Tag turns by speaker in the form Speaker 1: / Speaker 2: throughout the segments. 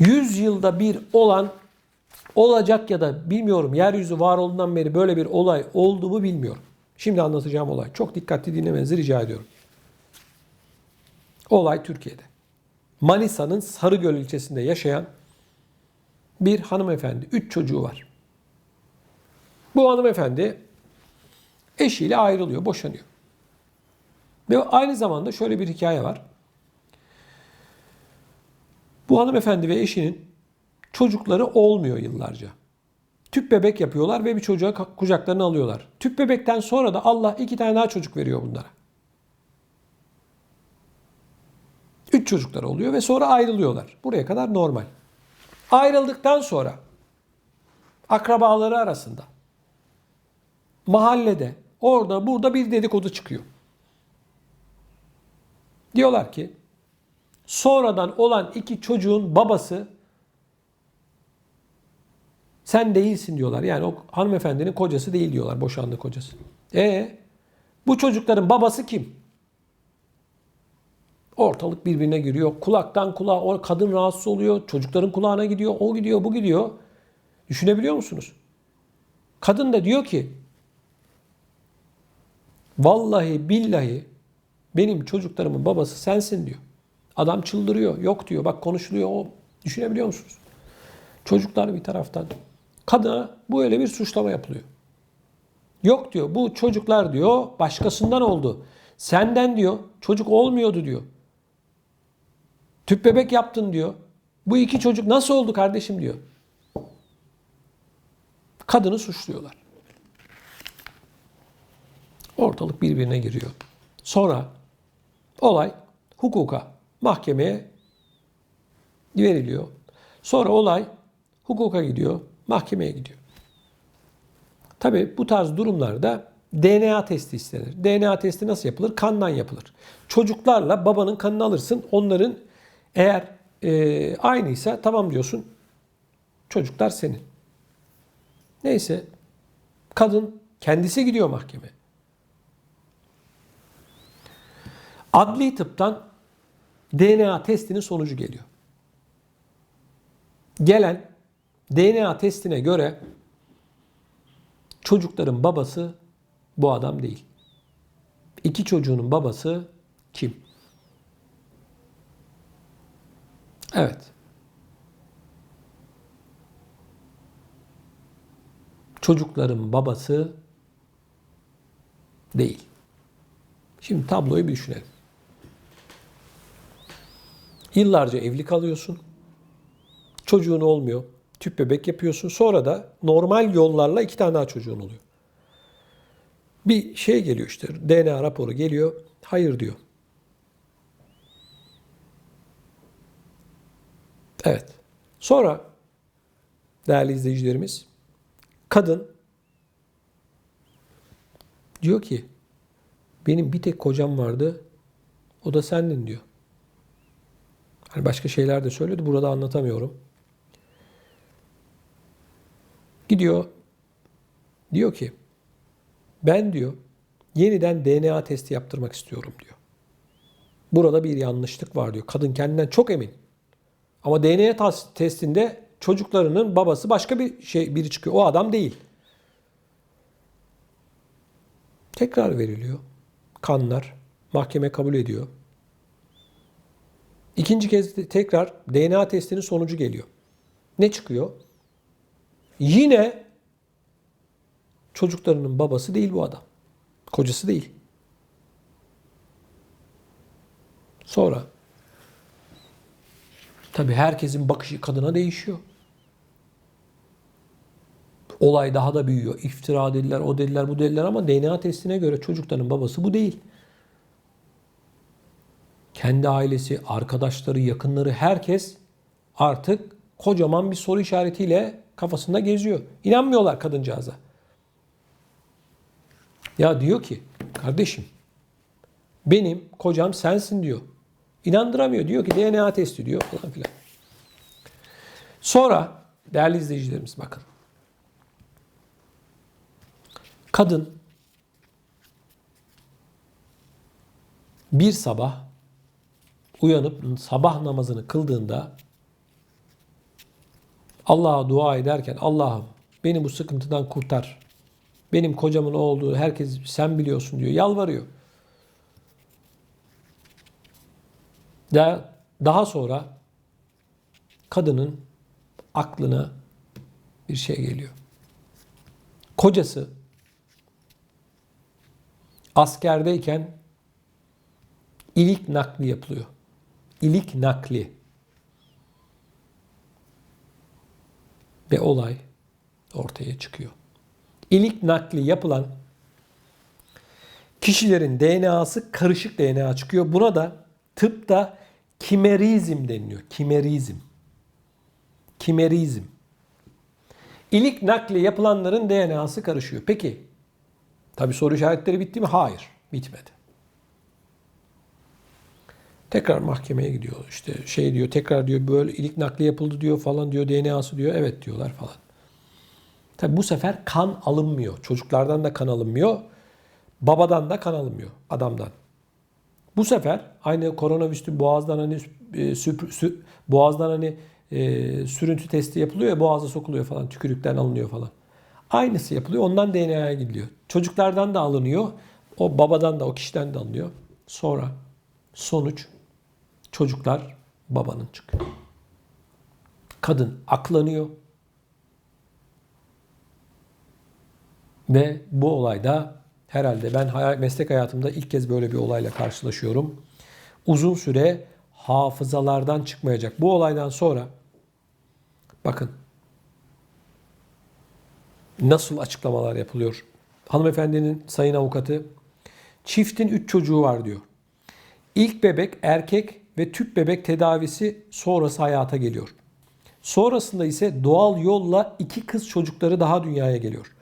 Speaker 1: 100 yılda bir olan olacak ya da bilmiyorum yeryüzü var olduğundan beri böyle bir olay oldu mu bilmiyorum. Şimdi anlatacağım olay. Çok dikkatli dinlemenizi rica ediyorum. Olay Türkiye'de. Manisa'nın Sarıgöl ilçesinde yaşayan bir hanımefendi. Üç çocuğu var. Bu hanımefendi eşiyle ayrılıyor, boşanıyor. Ve aynı zamanda şöyle bir hikaye var. Bu hanımefendi ve eşinin çocukları olmuyor yıllarca. Tüp bebek yapıyorlar ve bir çocuğa kucaklarına alıyorlar. Tüp bebekten sonra da Allah iki tane daha çocuk veriyor bunlara. Üç çocuklar oluyor ve sonra ayrılıyorlar. Buraya kadar normal. Ayrıldıktan sonra akrabaları arasında mahallede orada burada bir dedikodu çıkıyor. Diyorlar ki sonradan olan iki çocuğun babası sen değilsin diyorlar. Yani o hanımefendinin kocası değil diyorlar. Boşandı kocası. E bu çocukların babası kim? Ortalık birbirine giriyor. Kulaktan kulağa o kadın rahatsız oluyor. Çocukların kulağına gidiyor. O gidiyor, bu gidiyor. Düşünebiliyor musunuz? Kadın da diyor ki Vallahi billahi benim çocuklarımın babası sensin diyor. Adam çıldırıyor. Yok diyor. Bak konuşuluyor. O düşünebiliyor musunuz? Çocuklar bir taraftan. Kadına bu öyle bir suçlama yapılıyor. Yok diyor. Bu çocuklar diyor başkasından oldu. Senden diyor çocuk olmuyordu diyor. Tüp bebek yaptın diyor. Bu iki çocuk nasıl oldu kardeşim diyor. Kadını suçluyorlar. Ortalık birbirine giriyor. Sonra olay hukuka, mahkemeye veriliyor. Sonra olay hukuka gidiyor, mahkemeye gidiyor. Tabi bu tarz durumlarda DNA testi istenir. DNA testi nasıl yapılır? Kandan yapılır. Çocuklarla babanın kanını alırsın. Onların eğer e, aynıysa tamam diyorsun. Çocuklar senin. Neyse kadın kendisi gidiyor mahkemeye. Adli tıptan DNA testinin sonucu geliyor. Gelen DNA testine göre çocukların babası bu adam değil. İki çocuğunun babası kim? Evet. Çocukların babası değil. Şimdi tabloyu bir düşünelim. Yıllarca evli kalıyorsun. Çocuğun olmuyor. Tüp bebek yapıyorsun. Sonra da normal yollarla iki tane daha çocuğun oluyor. Bir şey geliyor işte. DNA raporu geliyor. Hayır diyor. Evet. Sonra değerli izleyicilerimiz kadın diyor ki benim bir tek kocam vardı. O da sendin diyor. Hani başka şeyler de söyledi. Burada anlatamıyorum. Gidiyor. Diyor ki ben diyor yeniden DNA testi yaptırmak istiyorum diyor. Burada bir yanlışlık var diyor. Kadın kendinden çok emin. Ama DNA testinde çocuklarının babası başka bir şey biri çıkıyor. O adam değil. Tekrar veriliyor. Kanlar mahkeme kabul ediyor. İkinci kez tekrar DNA testinin sonucu geliyor. Ne çıkıyor? Yine çocuklarının babası değil bu adam. Kocası değil. Sonra tabii herkesin bakışı kadına değişiyor. Olay daha da büyüyor. İftira dediler, o dediler, bu dediler ama DNA testine göre çocukların babası bu değil. Kendi ailesi, arkadaşları, yakınları herkes artık kocaman bir soru işaretiyle kafasında geziyor. İnanmıyorlar kadıncağıza. Ya diyor ki kardeşim benim kocam sensin diyor. İnandıramıyor. Diyor ki DNA testi diyor falan filan. Sonra değerli izleyicilerimiz bakın. Kadın bir sabah uyanıp sabah namazını kıldığında Allah'a dua ederken Allah'ım beni bu sıkıntıdan kurtar. Benim kocamın olduğu herkes sen biliyorsun diyor. Yalvarıyor. Da- Daha sonra kadının aklına bir şey geliyor. Kocası askerdeyken ilik nakli yapılıyor. İlik nakli. Ve olay ortaya çıkıyor. İlik nakli yapılan kişilerin DNA'sı karışık DNA çıkıyor. Buna da tıpta kimerizm deniliyor. Kimerizm. Kimerizm. İlik nakli yapılanların DNA'sı karışıyor. Peki, tabi soru işaretleri bitti mi? Hayır, bitmedi. Tekrar mahkemeye gidiyor. İşte şey diyor, tekrar diyor böyle ilik nakli yapıldı diyor falan diyor, DNA'sı diyor. Evet diyorlar falan. Tabi bu sefer kan alınmıyor. Çocuklardan da kan alınmıyor. Babadan da kan alınmıyor. Adamdan. Bu sefer aynı koronavirüsü boğazdan hani e, sü- boğazdan hani e, sürüntü testi yapılıyor ya boğaza sokuluyor falan tükürükten alınıyor falan. Aynısı yapılıyor. Ondan DNA'ya gidiliyor. Çocuklardan da alınıyor. O babadan da o kişiden de alınıyor. Sonra sonuç çocuklar babanın çıkıyor. Kadın aklanıyor. Ve bu olayda herhalde ben meslek hayatımda ilk kez böyle bir olayla karşılaşıyorum. Uzun süre hafızalardan çıkmayacak. Bu olaydan sonra bakın nasıl açıklamalar yapılıyor. Hanımefendinin sayın avukatı çiftin 3 çocuğu var diyor. İlk bebek erkek ve tüp bebek tedavisi sonrası hayata geliyor. Sonrasında ise doğal yolla iki kız çocukları daha dünyaya geliyor.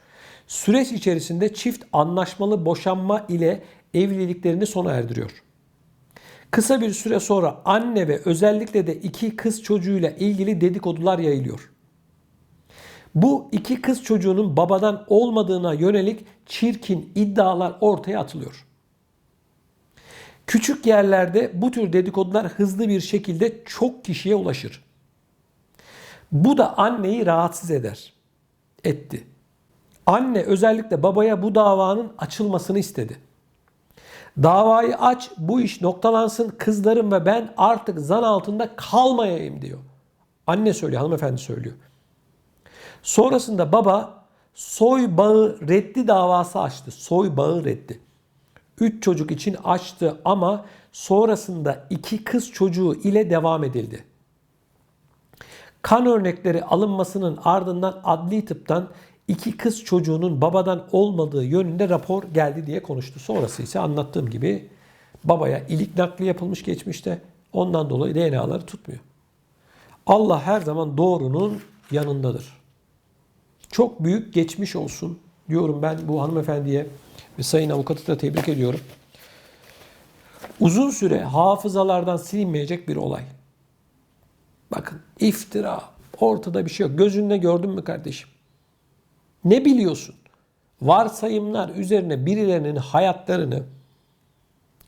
Speaker 1: Süreç içerisinde çift anlaşmalı boşanma ile evliliklerini sona erdiriyor. Kısa bir süre sonra anne ve özellikle de iki kız çocuğuyla ilgili dedikodular yayılıyor. Bu iki kız çocuğunun babadan olmadığına yönelik çirkin iddialar ortaya atılıyor. Küçük yerlerde bu tür dedikodular hızlı bir şekilde çok kişiye ulaşır. Bu da anneyi rahatsız eder. Etti. Anne özellikle babaya bu davanın açılmasını istedi. Davayı aç, bu iş noktalansın, kızlarım ve ben artık zan altında kalmayayım diyor. Anne söylüyor, hanımefendi söylüyor. Sonrasında baba soy bağı reddi davası açtı. Soy bağı reddi. Üç çocuk için açtı ama sonrasında iki kız çocuğu ile devam edildi. Kan örnekleri alınmasının ardından adli tıptan iki kız çocuğunun babadan olmadığı yönünde rapor geldi diye konuştu. Sonrası ise anlattığım gibi babaya ilik nakli yapılmış geçmişte. Ondan dolayı DNA'ları tutmuyor. Allah her zaman doğrunun yanındadır. Çok büyük geçmiş olsun diyorum ben bu hanımefendiye ve sayın avukatı da tebrik ediyorum. Uzun süre hafızalardan silinmeyecek bir olay. Bakın iftira. Ortada bir şey yok. Gözünde gördün mü kardeşim? Ne biliyorsun? Varsayımlar üzerine birilerinin hayatlarını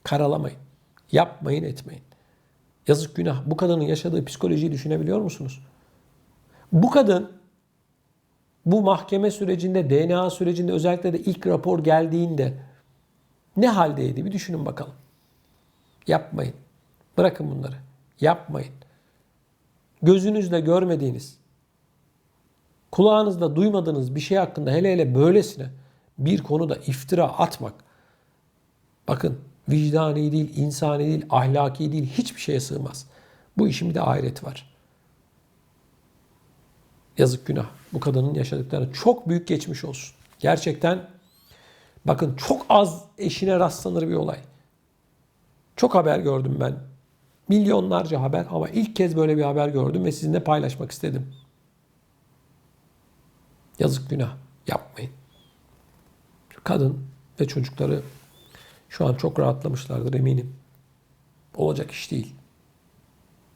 Speaker 1: karalamayın. Yapmayın etmeyin. Yazık günah. Bu kadının yaşadığı psikolojiyi düşünebiliyor musunuz? Bu kadın bu mahkeme sürecinde, DNA sürecinde özellikle de ilk rapor geldiğinde ne haldeydi bir düşünün bakalım. Yapmayın. Bırakın bunları. Yapmayın. Gözünüzle görmediğiniz, kulağınızda duymadığınız bir şey hakkında hele hele böylesine bir konuda iftira atmak bakın vicdani değil, insani değil, ahlaki değil hiçbir şeye sığmaz. Bu işin bir de ahireti var. Yazık günah. Bu kadının yaşadıklarına çok büyük geçmiş olsun. Gerçekten bakın çok az eşine rastlanır bir olay. Çok haber gördüm ben. Milyonlarca haber ama ilk kez böyle bir haber gördüm ve sizinle paylaşmak istedim. Yazık günah. Yapmayın. Kadın ve çocukları şu an çok rahatlamışlardır eminim. Olacak iş değil.